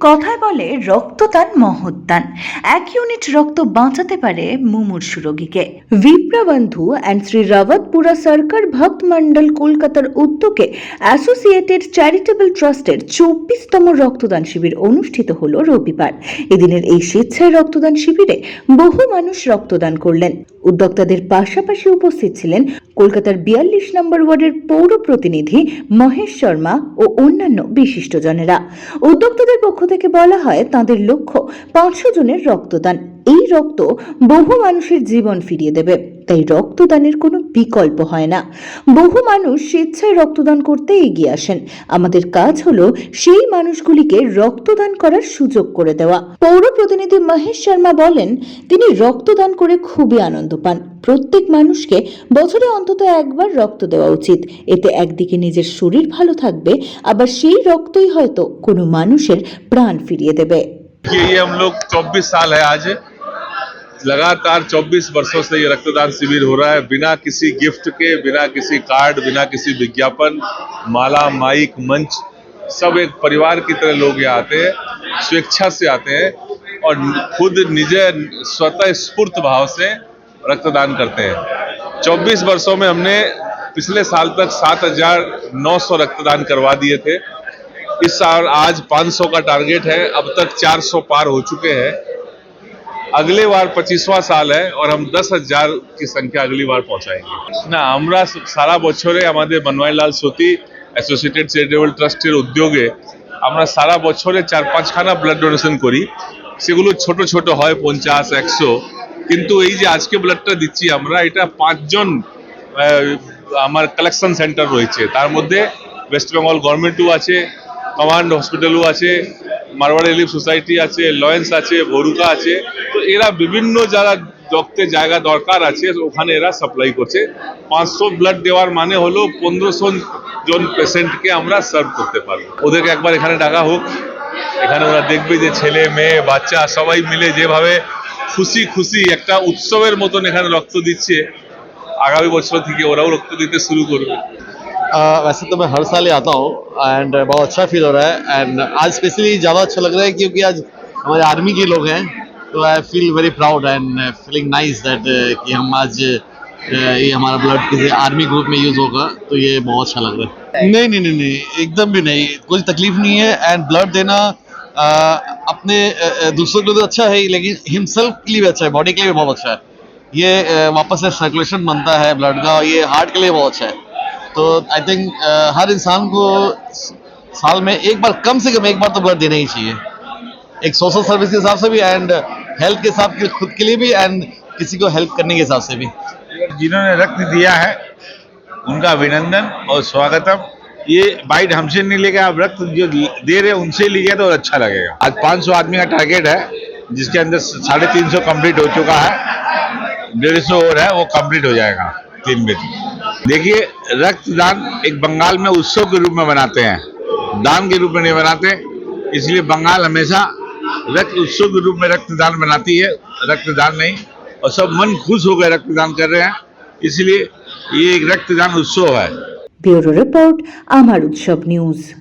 কথায় বলে, রক্তদান মহৎদান এক ইউনিট রক্ত বাঁচাতে পারে মুমূর্ষু রোগীকে। বিপ্রবন্ধু অ্যান্ড শ্রী রাওয়াতপুরা সরকার ভক্ত মন্ডল কলকাতার উদ্যোগে অ্যাসোসিয়েটেড চ্যারিটেবল ট্রাস্টের চব্বিশতম রক্তদান শিবির অনুষ্ঠিত হল রবিবার। এদিনের এই স্বেচ্ছায় রক্তদান শিবিরে বহু মানুষ রক্তদান করলেন। উদ্যোক্তাদের পাশাপাশি উপস্থিত ছিলেন কলকাতার বিয়াল্লিশ নম্বর ওয়ার্ডের পৌর প্রতিনিধি মহেশ শর্মা ও অন্যান্য বিশিষ্টজনেরা। উদ্যোক্তাদের পক্ষ থেকে বলা হয়, তাদের লক্ষ্য পাঁচশো জনের রক্তদান। এই রক্ত বহু মানুষের জীবন ফিরিয়ে দেবে তাই রক্তদানের কোনো বিকল্প হয় না বহু মানুষ স্বেচ্ছায় রক্তদান করতে এগিয়ে আসেন আমাদের কাজ হলো সেই মানুষগুলিকে রক্তদান করার সুযোগ করে দেওয়া পৌর প্রতিনিধি মহেশ শর্মা বলেন তিনি রক্তদান করে খুবই আনন্দ পান প্রত্যেক মানুষকে বছরে অন্তত একবার রক্ত দেওয়া উচিত এতে একদিকে নিজের শরীর ভালো থাকবে আবার সেই রক্তই হয়তো কোনো মানুষের প্রাণ ফিরিয়ে দেবে कि ये हम लोग 24 साल है आज लगातार 24 वर्षों से ये रक्तदान शिविर हो रहा है। बिना किसी गिफ्ट के बिना किसी कार्ड बिना किसी विज्ञापन माला माइक मंच सब एक परिवार की तरह लोग यहाँ आते हैं स्वेच्छा से आते हैं और खुद निजे स्वतः स्फूर्त भाव से रक्तदान करते हैं। 24 वर्षों में हमने पिछले साल तक 7,900 रक्तदान करवा दिए थे। इस साल आज 500 का टारगेट है। अब तक 400 पार हो चुके हैं। अगले बार पच्चीसवा साल है और हम दस हजार की संख्या अगली बार पहुंचाएंगे না আমরা সারা বছরে আমাদের বনওয়াইলাল সতী অ্যাসোসিয়েটেড চ্যারিটেবল ট্রাস্টের উদ্যোগে আমরা সারা বছরে চার পাঁচখানা ব্লাড ডোনেশন করি সেগুলো ছোট ছোট হয় পঞ্চাশ একশো কিন্তু এই যে আজকে ব্লাডটা দিচ্ছি আমরা এটা পাঁচজন আহ, আমার কালেকশন সেন্টার রয়েছে তার মধ্যে ওয়েস্ট বেঙ্গল গভর্নমেন্টও আছে কমান্ড হসপিটালও আছে মারওয়াড়ি রিলিফ সোসাইটি আছে লয়েন্স আছে ভরুকা আছে। তো এরা বিভিন্ন যারা রক্তের জায়গা দরকার আছে, ওখানে এরা সাপ্লাই করছে। পাঁচশো ব্লাড দেওয়ার মানে হলো পনেরোশো জন পেশেন্টকে আমরা সার্ভ করতে পারব। ওদেরকে একবার এখানে ডাকা হোক। এখানে ওরা দেখবে যে ছেলে, মেয়ে, বাচ্চা, সবাই মিলে যেভাবে খুশি খুশি একটা উৎসবের মতন এখানে রক্ত দিচ্ছে, আগামী বছর থেকে ওরাও রক্ত দিতে শুরু করবে। आ, वैसे तो मैं हर साल ही आता हूँ एंड बहुत अच्छा फील हो रहा है एंड आज स्पेशली ज़्यादा अच्छा लग रहा है क्योंकि आज हमारे आर्मी के लोग हैं तो I feel very proud and feeling nice that कि हम आज ये हमारा ब्लड किसी आर्मी ग्रुप में यूज़ होगा तो ये बहुत अच्छा लग रहा है। नहीं नहीं नहीं नहीं एकदम भी नहीं कोई तकलीफ़ नहीं है एंड ब्लड देना आ, अपने दूसरों के लिए तो अच्छा है ही लेकिन हिमसेल्फ के लिए भी अच्छा है बॉडी के लिए भी बहुत अच्छा है। ये वापस से सर्कुलेशन बनता है ब्लड का ये हार्ट के लिए बहुत अच्छा है। तो आई थिंक हर इंसान को साल में एक बार, कम से कम एक बार तो ब्लड देना ही चाहिए। एक सोशल सर्विस के हिसाब से भी एंड हेल्थ के हिसाब के, खुद के लिए भी एंड किसी को हेल्प करने के हिसाब से भी। जिन्होंने रक्त दिया है, उनका अभिनंदन और स्वागतम। ये बाइट हमसे नहीं लेगा आप रक्त जो दे रहे उनसे लीजिए तो अच्छा लगेगा। आज 500 आदमी का टारगेट है, जिसके अंदर साढ़े तीन सौ कंप्लीट हो चुका है। डेढ़ सौ और है, वो कंप्लीट हो जाएगा, तीन दिन देखिए, रक्तदान एक बंगाल में उत्सव के रूप में बनाते हैं। दान के रूप में नहीं बनाते इसलिए बंगाल हमेशा रक्त उत्सव के रूप में रक्तदान बनाती है, रक्तदान नहीं, और सब मन खुश होकर रक्तदान कर रहे हैं, इसलिए ये एक रक्तदान उत्सव है। ब्यूरो रिपोर्ट अमर उत्सव न्यूज़।